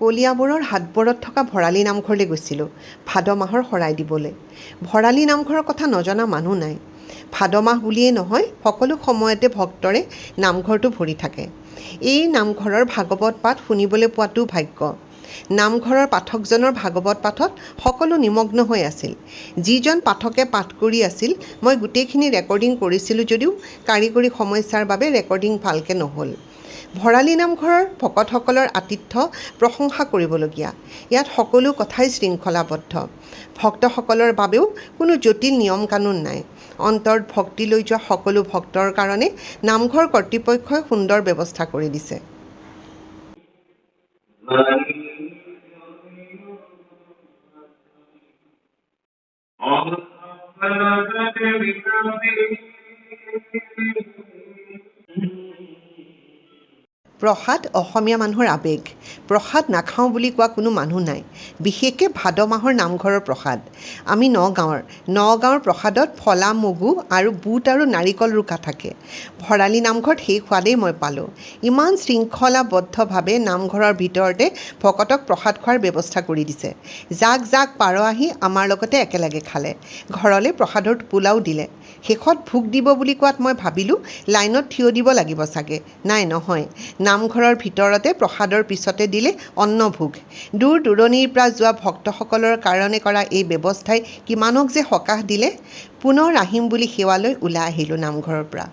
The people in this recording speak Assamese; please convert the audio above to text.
কলিয়াবৰৰ হাটবৰত থকা ভৰালী নামঘৰলৈ গৈছিলোঁ ভাদ মাহৰ শৰাই দিবলৈ। ভৰালী নামঘৰৰ কথা নজনা মানুহ নাই। ভাদ মাহ বুলিয়েই নহয় সকলো সময়তে ভক্তৰে নামঘৰটো ভৰি থাকে। এই নামঘৰৰ ভাগৱত পাঠ শুনিবলৈ পোৱাটো ভাগ্য। নামঘৰৰ পাঠকজনৰ ভাগৱত পাঠত সকলো নিমগ্ন হৈ আছিল। যিজন পাঠকে পাঠ কৰি আছিল মই গোটেইখিনি ৰেকৰ্ডিং কৰিছিলোঁ যদিও কাৰিকৰী সমস্যাৰ বাবে ৰেকৰ্ডিং ভালকৈ নহ'ল। ভৰালী নামঘৰৰ ভকতসকলৰ আতিথ্য প্ৰশংসা কৰিবলগীয়া। ইয়াত সকলো কথাই শৃংখলাবদ্ধ। ভক্তসকলৰ বাবেও কোনো জটিল নিয়ম কানুন নাই। অন্তৰত ভক্তি লৈ যোৱা সকলো ভক্তৰ কাৰণে নামঘৰ কৰ্তৃপক্ষই সুন্দৰ ব্যৱস্থা কৰি দিছে। প্ৰসাদ অসমীয়া মানুহৰ আৱেগ। প্ৰসাদ নাখাওঁ বুলি কোৱা কোনো মানুহ নাই। বিশেষকৈ ভাদ মাহৰ নামঘৰৰ প্ৰসাদ। আমি নগাঁৱৰ নগাঁৱৰ প্ৰসাদত ফলা মগু আৰু বুট আৰু নাৰিকল ৰুকা থাকে। ভৰালী নামঘৰত সেই সোৱাদেই মই পালোঁ। ইমান শৃংখলাবদ্ধভাৱে নামঘৰৰ ভিতৰতে ভকতক প্ৰসাদ খোৱাৰ ব্যৱস্থা কৰি দিছে। যাক যাক পাৰ আহি আমাৰ লগতে একেলগে খালে। ঘৰলৈ প্ৰসাদৰ টোপোলাও দিলে। শেষত ভোগ দিব বুলি কোৱাত মই ভাবিলোঁ লাইনত থিয় দিব লাগিব চাগে। নাই নহয়। নামঘৰৰ ভিতৰতে প্ৰসাদৰ পিছতে দিলে অন্নভোগ। দূৰ দূৰণিৰ পৰা যোৱা ভক্তসকলৰ কাৰণে কৰা এই ব্যৱস্থাই কিমানক যে সকাহ দিলে পুনৰ আহিম বুলি সেৱালৈ ওলাই আহিলোঁ নামঘৰৰ পৰা।